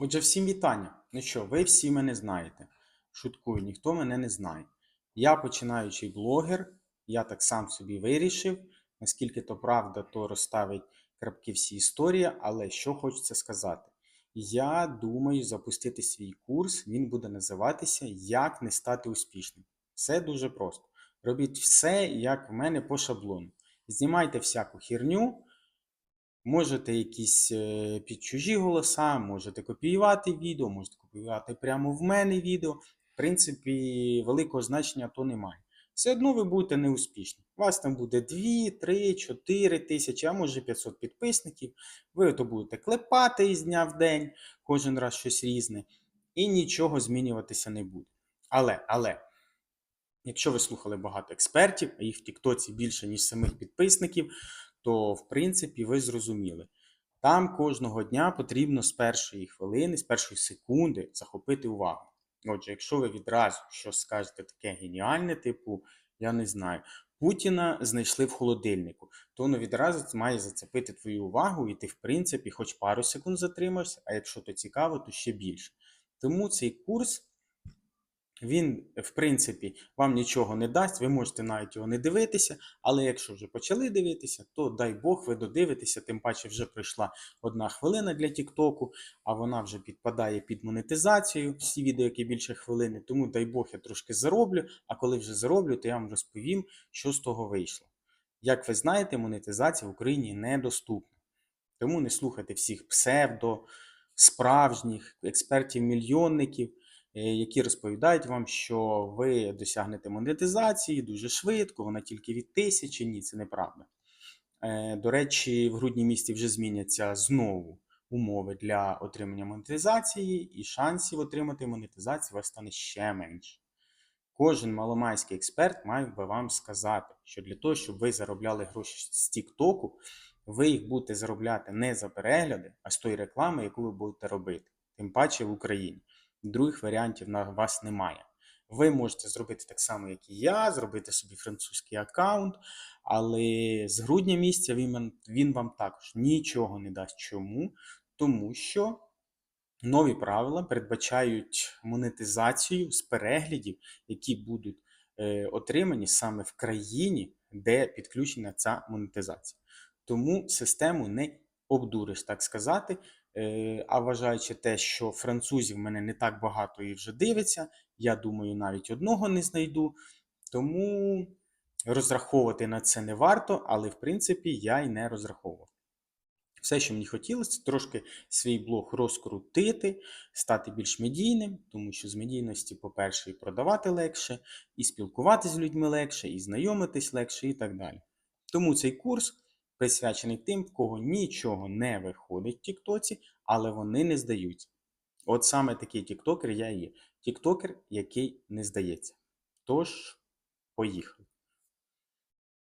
Отже, всім вітання. Ну що, ви всі мене знаєте. Шуткую, ніхто мене не знає. Я починаючий блогер, я так сам собі вирішив. Наскільки то правда, то розставить крапки всі історії, але що хочеться сказати. Я думаю запустити свій курс, він буде називатися Як не стати успішним. Все дуже просто. Робіть все, як в мене по шаблону. Знімайте всяку херню, Можете якісь е, під чужі голоса, можете копіювати відео, можете копіювати прямо в мене відео. В принципі, великого значення то немає. Все одно ви будете неуспішні. У вас там буде 2, 3, 4 тисячі, а може 500 підписників. Ви то будете клепати із дня в день, кожен раз щось різне, і нічого змінюватися не буде. Але, але, якщо ви слухали багато експертів, а їх в Тіктоці більше, ніж самих підписників, то в принципі ви зрозуміли. Там кожного дня потрібно з першої хвилини, з першої секунди захопити увагу. Отже, якщо ви відразу щось скажете таке геніальне, типу, я не знаю, Путіна знайшли в холодильнику, то воно відразу має зацепити твою увагу, і ти, в принципі, хоч пару секунд затримаєшся, а якщо то цікаво, то ще більше. Тому цей курс. Він, в принципі, вам нічого не дасть, ви можете навіть його не дивитися, але якщо вже почали дивитися, то дай Бог ви додивитеся, тим паче вже пройшла одна хвилина для Тіктоку, а вона вже підпадає під монетизацію, всі відео, які більше хвилини, тому дай Бог я трошки зароблю, а коли вже зароблю, то я вам розповім, що з того вийшло. Як ви знаєте, монетизація в Україні недоступна. Тому не слухайте всіх псевдо, справжніх експертів-мільйонників які розповідають вам, що ви досягнете монетизації дуже швидко, вона тільки від тисячі. Ні, це неправда. Е, До речі, в грудні місті вже зміняться знову умови для отримання монетизації, і шансів отримати монетизацію вас стане ще менше. Кожен маломайський експерт має би вам сказати, що для того, щоб ви заробляли гроші з Тіктоку, ви їх будете заробляти не за перегляди, а з тої реклами, яку ви будете робити. Тим паче в Україні. Других варіантів на вас немає. Ви можете зробити так само, як і я, зробити собі французький аккаунт, але з грудня місяця він, він вам також нічого не дасть. Чому? Тому що нові правила передбачають монетизацію з переглядів, які будуть е, отримані саме в країні, де підключена ця монетизація. Тому систему не обдуриш, так сказати. Е, А вважаючи те, що французів мене не так багато і вже дивиться, я думаю, навіть одного не знайду. Тому розраховувати на це не варто, але в принципі я й не розраховував. Все, що мені хотілося, трошки свій блог розкрутити, стати більш медійним, тому що з медійності, по-перше, і продавати легше, і спілкуватися з людьми легше, і знайомитись легше, і так далі. Тому цей курс присвячений тим, в кого нічого не виходить в Тіктоці, але вони не здаються. От саме такий тіктокер я є. Тіктокер, який не здається. Тож, поїхали.